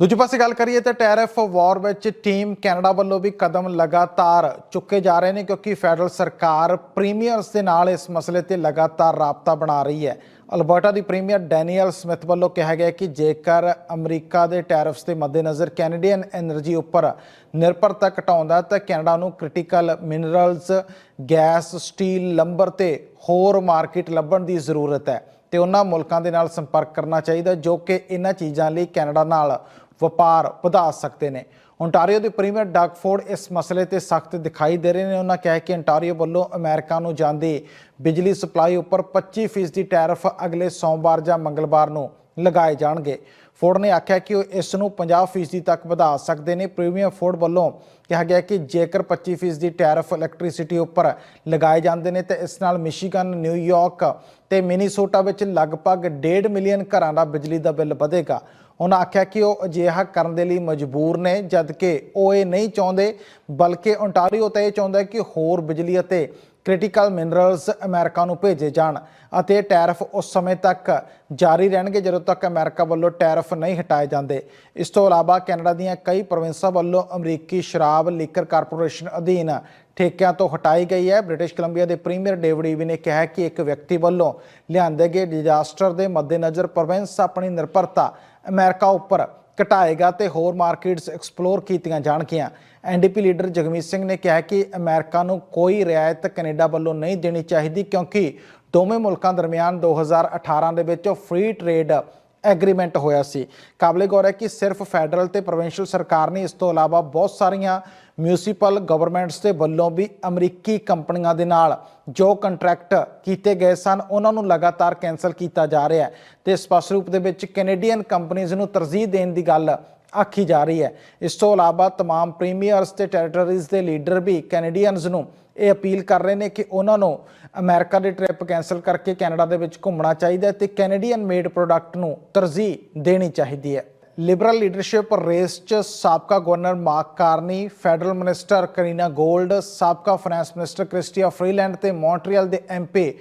ਦੂਜੇ ਪਾਸੇ ਗੱਲ ਕਰੀਏ ਤਾਂ ਟੈਰਫ ਵਾਰ ਵਿੱਚ ਟੀਮ ਕੈਨੇਡਾ ਵੱਲੋਂ ਵੀ ਕਦਮ ਲਗਾਤਾਰ ਚੁੱਕੇ ਜਾ ਰਹੇ ਨੇ ਕਿਉਂਕਿ ਫੈਡਰਲ ਸਰਕਾਰ ਪ੍ਰੀਮੀਅਰਸ ਦੇ ਨਾਲ ਇਸ ਮਸਲੇ ਤੇ ਲਗਾਤਾਰ ਰਾਬਤਾ ਬਣਾ ਰਹੀ ਹੈ। ਅਲਬਰਟਾ ਦੀ ਪ੍ਰੀਮੀਅਰ ਡੈਨੀਅਲ ਸਮਿਥ ਵੱਲੋਂ ਕਿਹਾ ਗਿਆ ਕਿ ਜੇਕਰ ਅਮਰੀਕਾ ਦੇ ਟੈਰਫਸ ਦੇ ਮੱਦੇਨਜ਼ਰ ਕੈਨੇਡੀਅਨ એનર્ਜੀ ਉੱਪਰ ਨਿਰਭਰਤਾ ਘਟਾਉਂਦਾ ਤਾਂ ਕੈਨੇਡਾ ਨੂੰ critical minerals gas, steel, lumber ਤੇ ਹੋਰ ਮਾਰਕੀਟ ਲੱਭਣ ਦੀ ਜ਼ਰੂਰਤ ਹੈ ਤੇ ਉਹਨਾਂ ਮੁਲਕਾਂ ਦੇ ਨਾਲ ਸੰਪਰਕ ਕਰਨਾ ਚਾਹੀਦਾ ਜੋ ਕਿ ਇਹਨਾਂ ਚੀਜ਼ਾਂ ਲਈ ਕੈਨੇਡਾ ਨਾਲ ਵਪਾਰ ਵਧਾ ਸਕਦੇ ਨੇ। ਓਨਟਾਰੀਓ ਦੇ ਪ੍ਰੀਮੀਅਰ ਡਗ ਫੋਰਡ ਇਸ ਮਸਲੇ ਤੇ ਸਖਤ ਦਿਖਾਈ ਦੇ ਰਹੇ ਨੇ। ਉਹਨਾਂ ਕਿਹਾ ਕਿ ਓਨਟਾਰੀਓ ਵੱਲੋਂ ਅਮਰੀਕਾ ਨੂੰ ਜਾਂਦੀ ਬਿਜਲੀ ਸਪਲਾਈ ਉੱਪਰ 25% ਦੀ ਟੈਰਿਫ ਅਗਲੇ ਸੋਮਵਾਰ ਜਾਂ ਮੰਗਲਵਾਰ ਨੂੰ ਲਗਾਏ ਜਾਣਗੇ। ਫੋਰਡ ਨੇ ਆਖਿਆ ਕਿ ਉਹ ਇਸ ਨੂੰ 50% ਤੱਕ ਵਧਾ ਸਕਦੇ ਨੇ। ਪ੍ਰੀਮੀਅਰ ਫੋਰਡ ਵੱਲੋਂ ਕਿਹਾ ਗਿਆ ਕਿ ਜੇਕਰ 25% ਦੀ ਟੈਰਿਫ ਇਲੈਕਟ੍ਰਿਸਿਟੀ ਉੱਪਰ ਲਗਾਏ ਜਾਂਦੇ ਨੇ, ਤਾਂ ਇਸ ਨਾਲ ਮਿਸ਼ੀਗਨ ਨਿਊਯਾਰਕ ਤੇ ਮਿਨੀਸੋਟਾ ਵਿੱਚ ਲਗਭਗ 1.5 ਮਿਲੀਅਨ ਘਰਾਂ ਦਾ ਬਿਜਲੀ ਦਾ ਬਿੱਲ ਵਧੇਗਾ। ਉਹਨਾਂ ਆਖਿਆ ਕਿ ਉਹ ਅਜਿਹਾ ਕਰਨ ਦੇ ਲਈ ਮਜਬੂਰ ਨੇ ਜਦ ਕਿ ਉਹ ਇਹ ਨਹੀਂ ਚਾਹੁੰਦੇ, ਬਲਕਿ ਓਨਟਾਰੀਓ ਤਾਂ ਇਹ ਚਾਹੁੰਦਾ ਕਿ ਹੋਰ ਬਿਜਲੀ ਅਤੇ ਕ੍ਰਿਟੀਕਲ ਮਿਨਰਲਸ ਅਮਰੀਕਾ ਨੂੰ ਭੇਜੇ ਜਾਣ ਅਤੇ ਟੈਰਫ ਉਸ ਸਮੇਂ ਤੱਕ ਜਾਰੀ ਰਹਿਣਗੇ ਜਦੋਂ ਤੱਕ ਅਮਰੀਕਾ ਵੱਲੋਂ ਟੈਰਫ ਨਹੀਂ ਹਟਾਏ ਜਾਂਦੇ। ਇਸ ਤੋਂ ਇਲਾਵਾ ਕੈਨੇਡਾ ਦੀਆਂ ਕਈ ਪ੍ਰੋਵਿੰਸਾਂ ਵੱਲੋਂ ਅਮਰੀਕੀ ਸ਼ਰਾਬ ਲੀਕਰ ਕਾਰਪੋਰੇਸ਼ਨ ਅਧੀਨ ਠੇਕਿਆਂ ਤੋਂ ਹਟਾਈ ਗਈ ਹੈ। ਬ੍ਰਿਟਿਸ਼ ਕੋਲੰਬੀਆ ਦੇ ਪ੍ਰੀਮੀਅਰ ਡੇਵਿਡ ਈਵੀ ਨੇ ਕਿਹਾ ਕਿ ਇੱਕ ਵਿਅਕਤੀ ਵੱਲੋਂ ਲਿਆਂਦੇ ਗਏ ਡਿਜ਼ਾਸਟਰ ਦੇ ਮੱਦੇਨਜ਼ਰ ਪ੍ਰੋਵਿੰਸ ਆਪਣੀ ਨਿਰਭਰਤਾ ਅਮਰੀਕਾ ਉੱਪਰ ਘਟਾਏਗਾ ਤੇ ਹੋਰ ਮਾਰਕੀਟਸ ਐਕਸਪਲੋਰ ਕੀਤੀਆਂ ਜਾਣਗੀਆਂ। ਐਨਡੀਪੀ ਲੀਡਰ ਜਗਮੀਤ ਸਿੰਘ ਨੇ ਕਿਹਾ ਕਿ ਅਮਰੀਕਾ ਨੂੰ ਕੋਈ ਰਿਆਇਤ ਕੈਨੇਡਾ ਵੱਲੋਂ ਨਹੀਂ ਦੇਣੀ ਚਾਹੀਦੀ ਕਿਉਂਕਿ ਦੋਵੇਂ ਮੁਲਕਾਂ ਦਰਮਿਆਨ 2018 ਦੇ ਵਿੱਚ ਫ੍ਰੀ ਟ੍ਰੇਡ ਐਗਰੀਮੈਂਟ ਹੋਇਆ ਸੀ। ਕਾਬਲੇ ਗੌਰ ਹੈ ਕਿ ਸਿਰਫ ਫੈਡਰਲ ਤੇ ਪ੍ਰੋਵਿੰਸ਼ੀਅਲ ਸਰਕਾਰ ਨੇ ਇਸ ਤੋਂ ਇਲਾਵਾ ਬਹੁਤ ਸਾਰੀਆਂ ਮਿਊਨਿਸਪਲ ਗਵਰਨਮੈਂਟਸ ਦੇ ਵੱਲੋਂ ਵੀ ਅਮਰੀਕੀ ਕੰਪਨੀਆਂ ਦੇ ਨਾਲ ਜੋ ਕੰਟਰੈਕਟ ਕੀਤੇ ਗਏ ਸਨ, ਉਹਨਾਂ ਨੂੰ ਲਗਾਤਾਰ ਕੈਨਸਲ ਕੀਤਾ ਜਾ ਰਿਹਾ ਹੈ। ਤੇ ਸਪਸ਼ਟ ਰੂਪ ਦੇ ਵਿੱਚ ਕੈਨੇਡੀਅਨ ਕੰਪਨੀਆਂ ਨੂੰ ਤਰਜੀਹ ਦੇਣ ਦੀ ਗੱਲ ਆਖੀ ਜਾ ਰਹੀ ਹੈ ਇਸ ਤੋਂ ਇਲਾਵਾ तमाम ਪ੍ਰੀਮੀਅਰਸ ਤੇ ਟੈਰੀਟਰੀਜ਼ ਦੇ ਲੀਡਰ ਵੀ ਕੈਨੇਡੀਅਨਸ ਨੂੰ ਇਹ ਅਪੀਲ ਕਰ ਰਹੇ ਨੇ ਕਿ ਉਹਨਾਂ ਨੂੰ ਅਮਰੀਕਾ ਦੀ ਟ੍ਰਿਪ ਕੈਨਸਲ ਕਰਕੇ ਕੈਨੇਡਾ ਦੇ ਵਿੱਚ ਘੁੰਮਣਾ ਚਾਹੀਦਾ ਹੈ ਤੇ ਕੈਨੇਡੀਅਨ ਮੇਡ ਪ੍ਰੋਡਕਟ ਨੂੰ ਤਰਜੀਹ ਦੇਣੀ ਚਾਹੀਦੀ ਹੈ ਲਿਬਰਲ ਲੀਡਰਸ਼ਿਪ ਰੇਸ 'ਚ ਸਾਬਕਾ governor Mark Carney federal minister Karina Gould, ਸਾਬਕਾ ਫਾਈਨੈਂਸ ਮਿਨਿਸਟਰ ਕ੍ਰਿਸਟੀਆ ਫਰੀਲੈਂਡ ਤੇ ਮੌਂਟਰੀਅਲ ਦੇ ਐਮਪੀ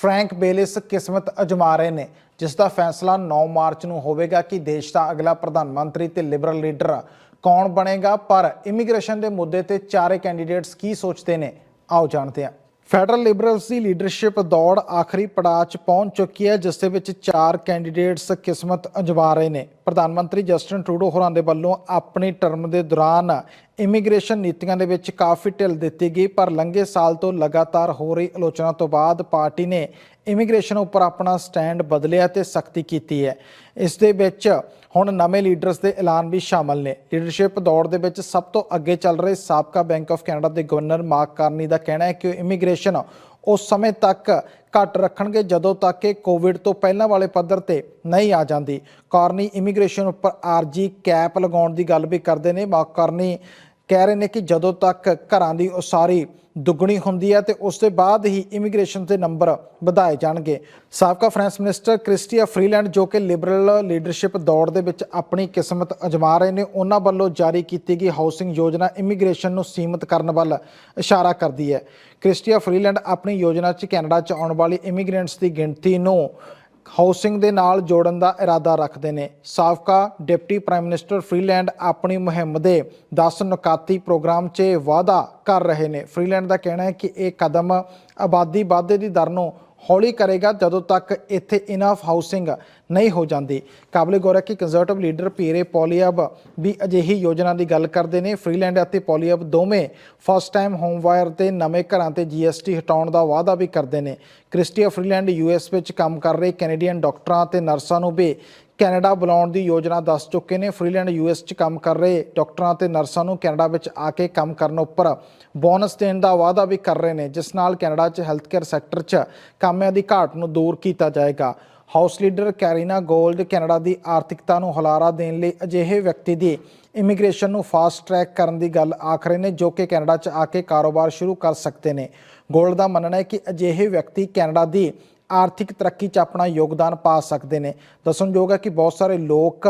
ਫਰੈਂਕ ਬੇਲਿਸ ਕਿਸਮਤ ਅਜਮਾ ਰਹੇ ਨੇ, ਜਿਸ ਦਾ ਫੈਸਲਾ 9 ਮਾਰਚ ਨੂੰ ਹੋਵੇਗਾ ਕਿ ਦੇਸ਼ ਦਾ ਅਗਲਾ ਪ੍ਰਧਾਨ ਮੰਤਰੀ ਤੇ ਲਿਬਰਲ ਲੀਡਰ ਕੌਣ ਬਣੇਗਾ, ਪਰ ਇਮੀਗ੍ਰੇਸ਼ਨ ਦੇ ਮੁੱਦੇ ਤੇ ਚਾਰੇ ਕੈਂਡੀਡੇਟਸ ਕੀ ਸੋਚਦੇ ਨੇ, ਆਓ ਜਾਣਦੇ ਹਾਂ। ਫੈਡਰਲ ਲਿਬਰਲਸ ਦੀ ਲੀਡਰਸ਼ਿਪ ਦੌੜ ਆਖਰੀ ਪੜਾਅ 'ਚ ਪਹੁੰਚ ਚੁੱਕੀ ਹੈ, ਜਿਸ ਦੇ ਵਿੱਚ ਚਾਰ ਕੈਂਡੀਡੇਟਸ ਕਿਸਮਤ ਅਜਮਾ ਰਹੇ ਨੇ। ਪ੍ਰਧਾਨ ਮੰਤਰੀ ਜਸਟਨ ਟਰੂਡੋ ਹੋਰਾਂ ਦੇ ਵੱਲੋਂ ਆਪਣੀ ਟਰਮ ਦੇ ਦੌਰਾਨ ਇਮੀਗ੍ਰੇਸ਼ਨ ਨੀਤੀਆਂ ਦੇ ਵਿੱਚ ਕਾਫੀ ਢਿੱਲ ਦਿੱਤੀ ਗਈ, ਪਰ ਲੰਘੇ ਸਾਲ ਤੋਂ ਲਗਾਤਾਰ ਹੋ ਰਹੀ ਆਲੋਚਨਾ ਤੋਂ ਬਾਅਦ ਪਾਰਟੀ ਨੇ ਇਮੀਗ੍ਰੇਸ਼ਨ ਉੱਪਰ ਆਪਣਾ ਸਟੈਂਡ ਬਦਲਿਆ ਤੇ ਸਖਤੀ ਕੀਤੀ ਹੈ। ਇਸ ਦੇ ਵਿੱਚ ਹੁਣ ਨਵੇਂ ਲੀਡਰਸ ਦੇ ਐਲਾਨ ਵੀ ਸ਼ਾਮਲ ਨੇ। ਲੀਡਰਸ਼ਿਪ ਦੌੜ ਦੇ ਵਿੱਚ ਸਭ ਤੋਂ ਅੱਗੇ ਚੱਲ ਰਹੇ ਸਾਬਕਾ ਬੈਂਕ ਆਫ ਕੈਨੇਡਾ ਦੇ ਗਵਰਨਰ ਮਾਰਕ ਕਾਰਨੀ ਦਾ ਕਹਿਣਾ ਹੈ ਕਿ ਉਹ ਇਮੀਗ੍ਰੇਸ਼ਨ ਉਸ ਸਮੇਂ ਤੱਕ ਘੱਟ ਰੱਖਣਗੇ ਜਦੋਂ ਤੱਕ ਕਿ ਕੋਵਿਡ ਤੋਂ ਪਹਿਲਾਂ ਵਾਲੇ ਪੱਧਰ ਤੇ ਨਹੀਂ ਆ ਜਾਂਦੀ। ਕਾਰਨੀ ਇਮੀਗ੍ਰੇਸ਼ਨ ਉੱਪਰ ਆਰਜੀ ਕੈਪ ਲਗਾਉਣ ਦੀ ਗੱਲ ਵੀ ਕਰਦੇ ਨੇ। ਮਾਰਕ ਕਾਰਨੀ ਕਹਿ ਰਹੇ ਨੇ ਕਿ ਜਦੋਂ ਤੱਕ ਘਰਾਂ ਦੀ ਉਸਾਰੀ ਦੁੱਗਣੀ ਹੁੰਦੀ ਹੈ ਤੇ ਉਸ ਦੇ ਬਾਅਦ ਹੀ ਇਮੀਗ੍ਰੇਸ਼ਨ ਦੇ ਨੰਬਰ ਵਧਾਏ ਜਾਣਗੇ। ਸਾਬਕਾ ਫਾਈਨੈਂਸ ਮਿਨਿਸਟਰ ਕ੍ਰਿਸਟੀਆ ਫਰੀਲੈਂਡ ਜੋ ਕਿ ਲਿਬਰਲ ਲੀਡਰਸ਼ਿਪ ਦੌੜ ਦੇ ਵਿੱਚ ਆਪਣੀ ਕਿਸਮਤ ਅਜਮਾ ਰਹੇ ਨੇ, ਉਹਨਾਂ ਵੱਲੋਂ ਜਾਰੀ ਕੀਤੀ ਗਈ ਹਾਊਸਿੰਗ ਯੋਜਨਾ ਇਮੀਗ੍ਰੇਸ਼ਨ ਨੂੰ ਸੀਮਿਤ ਕਰਨ ਵੱਲ ਇਸ਼ਾਰਾ ਕਰਦੀ ਹੈ। ਕ੍ਰਿਸਟੀਆ ਫਰੀਲੈਂਡ ਆਪਣੀ ਯੋਜਨਾ 'ਚ ਕੈਨੇਡਾ 'ਚ ਆਉਣ ਵਾਲੀ ਇਮੀਗ੍ਰੈਂਟਸ ਦੀ ਗਿਣਤੀ ਨੂੰ ਹਾਊਸਿੰਗ ਦੇ ਨਾਲ ਜੋੜਨ ਦਾ ਇਰਾਦਾ ਰੱਖਦੇ ਨੇ। ਸਾਬਕਾ ਡਿਪਟੀ ਪ੍ਰਾਈਮ ਮਿਨਿਸਟਰ ਫਰੀਲੈਂਡ ਆਪਣੀ ਮੁਹਿੰਮ ਦੇ 10 ਨੁਕਾਤੀ ਪ੍ਰੋਗਰਾਮ 'ਚ ਵਾਅਦਾ ਕਰ ਰਹੇ ਨੇ। ਫ੍ਰੀਲੈਂਡ ਦਾ ਕਹਿਣਾ ਹੈ ਕਿ ਇਹ ਕਦਮ ਆਬਾਦੀ ਵਾਧੇ ਦੀ ਦਰ ਨੂੰ ਹੌਲੀ ਕਰੇਗਾ, ਜਦੋਂ ਤੱਕ ਇੱਥੇ ਇਨਫ ਹਾਊਸਿੰਗ ਨਹੀਂ ਹੋ ਜਾਂਦੀ। ਕਾਬਲੇ ਗੌਰ ਹੈ ਕਿ ਕੰਜ਼ਰਵੇਟਿਵ ਲੀਡਰ ਪੀਰੇ ਪੋਲੀਅਬ ਵੀ ਅਜਿਹੀ ਯੋਜਨਾ ਦੀ ਗੱਲ ਕਰਦੇ ਨੇ। ਫਰੀਲੈਂਡ ਅਤੇ ਪੋਲੀਅਬ ਦੋਵੇਂ ਫਸਟ ਟਾਈਮ ਹੋਮ ਵਾਇਰ ਤੇ ਨਵੇਂ ਘਰਾਂ ਤੇ ਜੀਐਸਟੀ ਹਟਾਉਣ ਦਾ ਵਾਅਦਾ ਵੀ ਕਰਦੇ ਨੇ। ਕ੍ਰਿਸਟੀਆ ਫਰੀਲੈਂਡ ਯੂਐਸ ਵਿੱਚ ਕੰਮ ਕਰ ਰਹੇ ਕੈਨੇਡੀਅਨ ਡਾਕਟਰਾਂ ਤੇ ਨਰਸਾਂ ਨੂੰ ਵੀ ਕੈਨੇਡਾ ਬੁਲਾਉਣ ਦੀ ਯੋਜਨਾ ਦੱਸ ਚੁੱਕੇ ਨੇ। ਫਰੀਲੈਂਡ ਯੂਐਸ 'ਚ ਕੰਮ ਕਰ ਰਹੇ ਡਾਕਟਰਾਂ ਤੇ ਨਰਸਾਂ ਨੂੰ ਕੈਨੇਡਾ ਵਿੱਚ ਆ ਕੇ ਕੰਮ ਕਰਨ ਉੱਪਰ ਬੋਨਸ ਦੇਣ ਦਾ ਵਾਅਦਾ ਵੀ ਕਰ ਰਹੇ ਨੇ, ਜਿਸ ਨਾਲ ਕੈਨੇਡਾ 'ਚ ਹੈਲਥ ਕੇਅਰ ਸੈਕਟਰ 'ਚ ਕਾਮਿਆਂ ਦੀ ਘਾਟ ਨੂੰ ਦੂਰ ਕੀਤਾ ਜਾਏਗਾ। House leader Karina Gould Canada ਦੀ ਆਰਥਿਕਤਾ ਨੂੰ ਹੁਲਾਰਾ ਦੇਣ ਲਈ ਅਜਿਹੇ ਵਿਅਕਤੀ ਦੀ ਇਮੀਗ੍ਰੇਸ਼ਨ ਨੂੰ ਫਾਸਟ ਟਰੈਕ ਕਰਨ ਦੀ ਗੱਲ ਆਖ ਰਹੇ ਨੇ, ਜੋ ਕਿ ਕੈਨੇਡਾ 'ਚ ਆ ਕੇ ਕਾਰੋਬਾਰ ਸ਼ੁਰੂ ਕਰ ਸਕਦੇ ਨੇ। ਗੋਲਡ ਦਾ ਮੰਨਣਾ ਹੈ ਕਿ ਅਜਿਹੇ ਵਿਅਕਤੀ ਕੈਨੇਡਾ ਦੀ ਆਰਥਿਕ ਤਰੱਕੀ 'ਚ ਆਪਣਾ ਯੋਗਦਾਨ ਪਾ ਸਕਦੇ ਨੇ। ਦੱਸਣਯੋਗ ਹੈ ਕਿ ਬਹੁਤ ਸਾਰੇ ਲੋਕ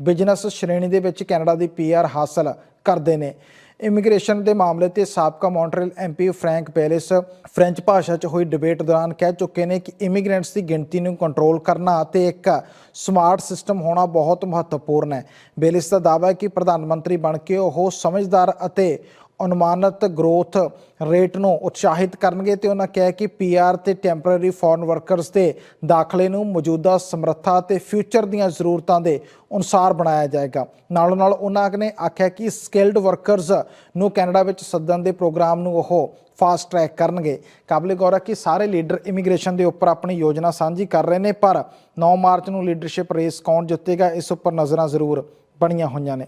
ਬਿਜ਼ਨਸ ਸ਼੍ਰੇਣੀ ਦੇ ਵਿੱਚ ਕੈਨੇਡਾ ਦੀ ਪੀਆਰ ਹਾਸਲ ਕਰਦੇ ਨੇ। ਇਮੀਗ੍ਰੇਸ਼ਨ ਦੇ ਮਾਮਲੇ ਤੇ ਸਾਬਕਾ Montreal MP Frank Baylis French ਭਾਸ਼ਾ 'ਚ ਹੋਈ ਡਿਬੇਟ ਦੌਰਾਨ ਕਹਿ ਚੁੱਕੇ ਨੇ ਕਿ ਇਮੀਗ੍ਰੈਂਟਸ ਦੀ ਗਿਣਤੀ ਨੂੰ ਕੰਟਰੋਲ ਕਰਨਾ ਅਤੇ ਇੱਕ ਸਮਾਰਟ ਸਿਸਟਮ ਹੋਣਾ ਬਹੁਤ ਮਹੱਤਵਪੂਰਨ ਹੈ। ਬੇਲਿਸ ਦਾ ਦਾਅਵਾ ਹੈ ਕਿ ਪ੍ਰਧਾਨ ਮੰਤਰੀ ਬਣ ਕੇ ਉਹ ਸਮਝਦਾਰ ਅਤੇ ਅਨੁਮਾਨਿਤ ਗਰੋਥ ਰੇਟ ਨੂੰ ਉਤਸ਼ਾਹਿਤ ਕਰਨਗੇ ਤੇ ਉਹਨਾਂ ਕਿਹਾ ਕਿ ਪੀਆਰ ਤੇ ਟੈਂਪਰੇਰੀ ਫੋਰਨ ਵਰਕਰਸ ਦੇ ਦਾਖਲੇ ਨੂੰ ਮੌਜੂਦਾ ਸਮਰੱਥਾ ਤੇ ਫਿਊਚਰ ਦੀਆਂ ਜ਼ਰੂਰਤਾਂ ਦੇ ਅਨੁਸਾਰ ਬਣਾਇਆ ਜਾਏਗਾ। ਨਾਲੋਂ ਨਾਲ ਉਹਨਾਂ ਨੇ ਆਖਿਆ ਕਿ ਸਕਿਲਡ ਵਰਕਰਸ ਨੂੰ ਕੈਨੇਡਾ ਵਿੱਚ ਸੱਦਣ ਦੇ ਪ੍ਰੋਗਰਾਮ ਨੂੰ ਉਹ ਫਾਸਟ ਟਰੈਕ ਕਰਨਗੇ। ਕਾਬਲੇ ਗੌਰ ਹੈ ਕਿ ਸਾਰੇ ਲੀਡਰ ਇਮੀਗ੍ਰੇਸ਼ਨ ਦੇ ਉੱਪਰ ਆਪਣੀ ਯੋਜਨਾ ਸਾਂਝੀ ਕਰ ਰਹੇ ਨੇ, ਪਰ 9 ਮਾਰਚ ਨੂੰ ਲੀਡਰਸ਼ਿਪ ਰੇਸ ਕੌਣ ਜਿੱਤੇਗਾ, ਇਸ ਉੱਪਰ ਨਜ਼ਰਾਂ ਜ਼ਰੂਰ ਬਣੀਆਂ ਹੋਈਆਂ ਨੇ।